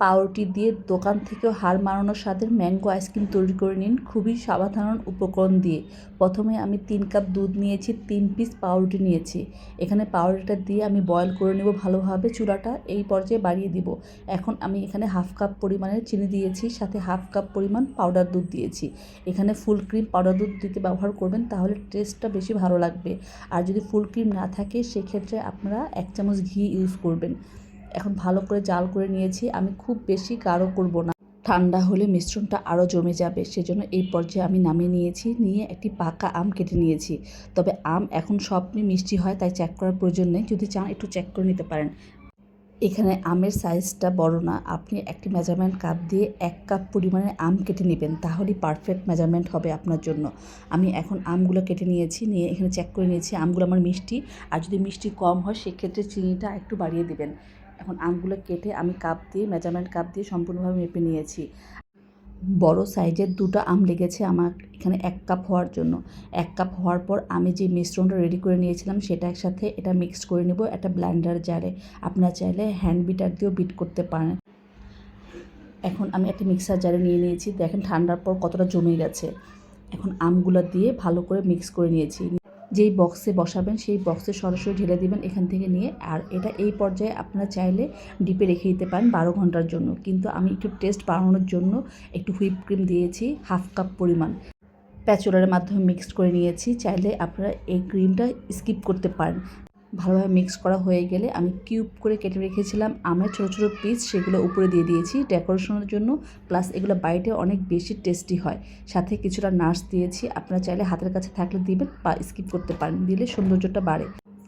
পাউরুটি দিয়ে দোকান থেকেও হার মানানো স্বাদের ম্যাঙ্গো আইসক্রিম তৈরি করে নিন। খুবই সাধারণ উপকরণ দিয়ে। প্রথমে আমি তিন কাপ দুধ নিয়েছি, তিন পিস পাউরুটি নিয়েছি। এখানে পাউরুটিটা দিয়ে আমি বয়ল করে নেব ভালোভাবে। চুলাটা এই পর্যায়ে বাড়িয়ে দিব। এখন আমি এখানে হাফ কাপ পরিমাণের চিনি দিয়েছি, সাথে হাফ কাপ পরিমাণ পাউডার দুধ দিয়েছি। এখানে ফুল ক্রিম পাউডার দুধ দিতে ব্যবহার করবেন, তাহলে টেস্টটা বেশি ভালো লাগবে। আর যদি ফুল ক্রিম না থাকে, সেক্ষেত্রে আপনারা এক চামচ ঘি ইউজ করবেন। এখন ভালো করে জাল করে নিয়েছি, আমি খুব বেশি গাঢ় করব না। ঠান্ডা হলে মিশ্রণটা আরও জমে যাবে, সেজন্য এই পর্যায়ে আমি নামিয়ে নিয়েছি, নিয়ে একটি পাকা আম কেটে নিয়েছি। তবে আম এখন সবই মিষ্টি হয়, তাই চেক করার প্রয়োজন নেই, যদি চান একটু চেক করে নিতে পারেন। এখানে আমের সাইজটা বড় না, আপনি একটি মেজারমেন্ট কাপ দিয়ে এক কাপ পরিমাণে আম কেটে নেবেন, তাহলেই পারফেক্ট মেজারমেন্ট হবে আপনার জন্য। আমি এখন আমগুলো কেটে নিয়েছি, নিয়ে এখানে চেক করে নিয়েছি, আমগুলো আমার মিষ্টি, আর যদি মিষ্টি কম হয়, সেক্ষেত্রে চিনিটা একটু বাড়িয়ে দেবেন। এখন আমগুলো কেটে আমি কাপ দিয়ে, মেজারমেন্ট কাপ দিয়ে সম্পূর্ণভাবে মেপে নিয়েছি। বড় সাইজের দুটো আম লেগেছে আমার এখানে এক কাপ হওয়ার জন্য। এক কাপ হওয়ার পর আমি যে মিশ্রণটা রেডি করে নিয়েছিলাম সেটা একসাথে এটা মিক্স করে নেব একটা ব্ল্যান্ডার জারে আপনারা চাইলে হ্যান্ড বিটার দিয়েও বিট করতে পারেন। এখন আমি একটা মিক্সার জারে নিয়ে নিয়েছি। দেখেন ঠান্ডার পর কতটা জমে গেছে। এখন আমগুলো দিয়ে ভালো করে মিক্স করে নিয়েছি। যেই বক্সে বসাবেন, সেই বক্সে সরাসরি ঢেলে দিবেন এখান থেকে নিয়ে। আর এটা এই পর্যায়ে আপনারা চাইলে ডিপে রেখে দিতে পারেন বারো ঘণ্টার জন্য। কিন্তু আমি একটু টেস্ট বাড়ানোর জন্য একটু হুইপ ক্রিম দিয়েছি হাফ কাপ পরিমাণ। প্যাচুলারের মাধ্যমে মিক্সড করে নিয়েছি। চাইলে আপনারা এই ক্রিমটা স্কিপ করতে পারেন। ভালোভাবে মিক্স করা হয়ে গেলে আমি কিউব করে কেটে রেখেছিলাম। আমের ছোটো ছোটো পিস সেগুলো উপরে দিয়ে দিয়েছি। ডেকোরেশনের জন্য প্লাস এগুলো বাইটে অনেক বেশি টেস্টি হয়। সাথে কিছুটা নার্স দিয়েছি। আপনারা চাইলে হাতের কাছে থাকলে দিবেন বা স্কিপ করতে পারেন। দিলে সৌন্দর্যটা বাড়ে।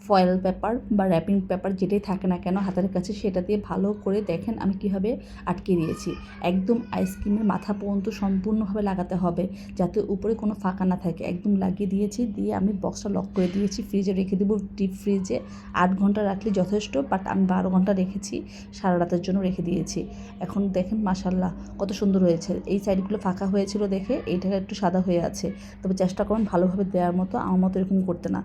ফয়েল পেপার বা র্যাপিং পেপার যেটাই থাকে না কেন হাতের কাছে সেটা দিয়ে ভালো করে দেখেন আমি কীভাবে আটকে দিয়েছি। একদম আইসক্রিমের মাথা পর্যন্ত সম্পূর্ণভাবে লাগাতে হবে যাতে উপরে কোনো ফাঁকা না থাকে। একদম লাগিয়ে দিয়েছি, দিয়ে আমি বক্সটা লক করে দিয়েছি। ফ্রিজে রেখে দেবো ডিপ ফ্রিজে আট ঘণ্টা রাখলে যথেষ্ট বাট আমি বারো ঘণ্টা রেখেছি, সারা রাতের জন্য রেখে দিয়েছি। এখন দেখেন মাসাল্লাহ কত সুন্দর হয়েছে। এই সাইডগুলো ফাঁকা হয়েছিল দেখে এইটা একটু সাদা হয়ে আছে। তবে চেষ্টা করুন ভালোভাবে দেওয়ার মতো। আমার মতো এরকম করতে না।